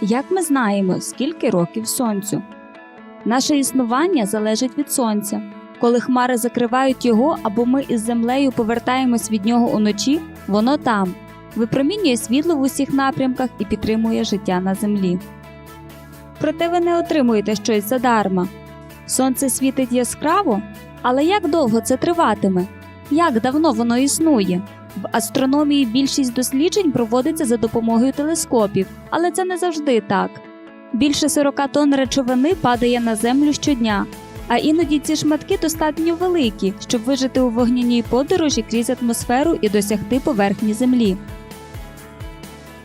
Як ми знаємо, скільки років сонцю? Наше існування залежить від сонця. Коли хмари закривають його або ми із землею повертаємось від нього уночі, воно там випромінює світло в усіх напрямках і підтримує життя на землі. Проте ви не отримуєте щось задарма. Сонце світить яскраво, але як довго це триватиме? Як давно воно існує? В астрономії більшість досліджень проводиться за допомогою телескопів, але це не завжди так. Більше 40 тонн речовини падає на землю щодня, а іноді ці шматки достатньо великі, щоб вижити у вогняній подорожі крізь атмосферу і досягти поверхні Землі.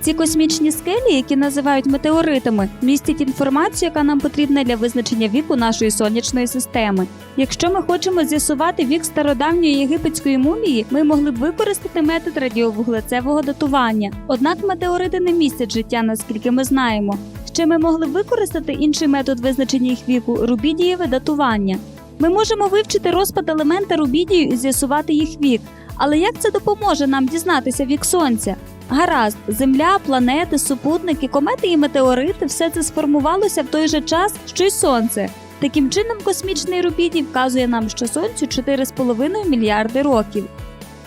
Ці космічні скелі, які називають метеоритами, містять інформацію, яка нам потрібна для визначення віку нашої сонячної системи. Якщо ми хочемо з'ясувати вік стародавньої єгипетської мумії, ми могли б використати метод радіовуглецевого датування. Однак метеорити не містять життя, наскільки ми знаємо. Ще ми могли б використати інший метод визначення їх віку рубідієве датування. Ми можемо вивчити розпад елемента рубідію і з'ясувати їх вік. Але як це допоможе нам дізнатися вік сонця? Гаразд, Земля, планети, супутники, комети і метеорити все це сформувалося в той же час, що й сонце. Таким чином, космічний рубідій вказує нам, що сонцю 4,5 мільярди років.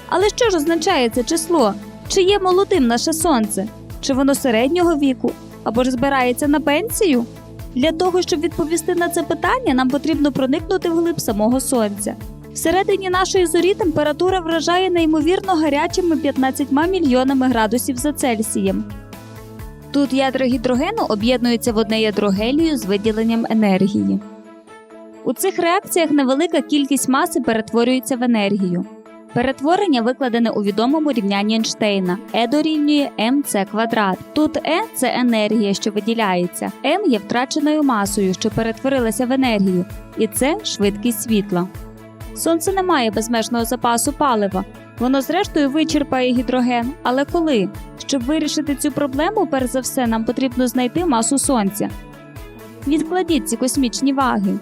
Але що ж означає це число? Чи є молодим наше сонце? Чи воно середнього віку? Або ж збирається на пенсію? Для того, щоб відповісти на це питання, нам потрібно проникнути вглиб самого сонця. Всередині нашої зорі температура вражає неймовірно гарячими 15 мільйонами градусів за Цельсієм. Тут ядра гідрогену об'єднуються в одне ядро гелію з виділенням енергії. У цих реакціях невелика кількість маси перетворюється в енергію. Перетворення викладене у відомому рівнянні Ейнштейна. Е дорівнює МЦ квадрат. Тут Е це енергія, що виділяється, М є втраченою масою, що перетворилася в енергію, і це швидкість світла. Сонце не має безмежного запасу палива. Воно зрештою вичерпає гідроген. Але коли? Щоб вирішити цю проблему, перш за все, нам потрібно знайти масу сонця. Відкладіть ці космічні ваги.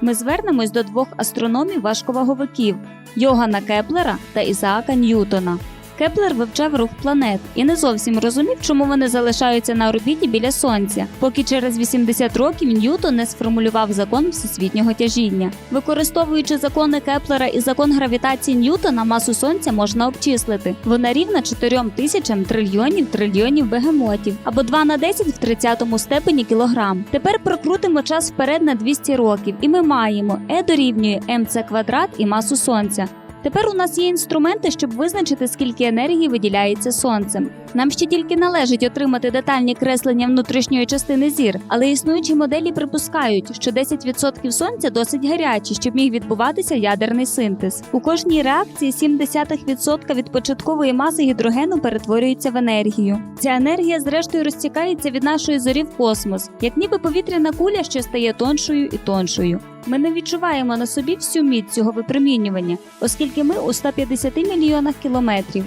Ми звернемось до двох астрономів важковаговиків Йогана Кеплера та Ісаака Ньютона. Кеплер вивчав рух планет і не зовсім розумів, чому вони залишаються на орбіті біля сонця, поки через 80 років Ньютон не сформулював закон всесвітнього тяжіння. Використовуючи закони Кеплера і закон гравітації Ньютона, масу сонця можна обчислити. Вона рівна 4 тисячам трильйонів трильйонів бегемотів або 2 на 10 в 30 степені кілограм. Тепер прокрутимо час вперед на 200 років, і ми маємо Е дорівнює МЦ квадрат і масу сонця. Тепер у нас є інструменти, щоб визначити, скільки енергії виділяється сонцем. Нам ще тільки належить отримати детальні креслення внутрішньої частини зір, але існуючі моделі припускають, що 10% сонця досить гарячі, щоб міг відбуватися ядерний синтез. У кожній реакції 0,7% від початкової маси гідрогену перетворюється в енергію. Ця енергія, зрештою, розтікається від нашої зорі в космос, як ніби повітряна куля, що стає тоншою і тоншою. Ми не відчуваємо на собі всю міць цього випромінювання, оскільки ми у 150 мільйонах кілометрів.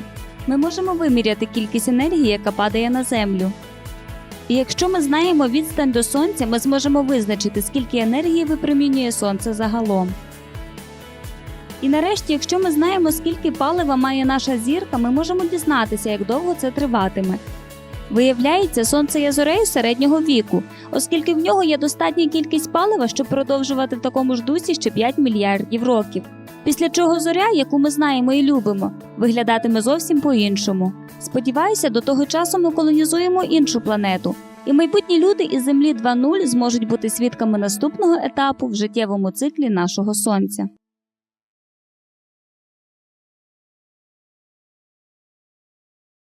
Ми можемо виміряти кількість енергії, яка падає на землю. І якщо ми знаємо відстань до сонця, ми зможемо визначити, скільки енергії випромінює сонце загалом. І нарешті, якщо ми знаємо, скільки палива має наша зірка, ми можемо дізнатися, як довго це триватиме. Виявляється, сонце є зорею середнього віку, оскільки в нього є достатня кількість палива, щоб продовжувати в такому ж дусі ще 5 мільярдів років. Після чого зоря, яку ми знаємо і любимо, виглядатиме зовсім по-іншому. Сподіваюся, до того часу ми колонізуємо іншу планету, і майбутні люди із Землі 2.0 зможуть бути свідками наступного етапу в життєвому циклі нашого сонця.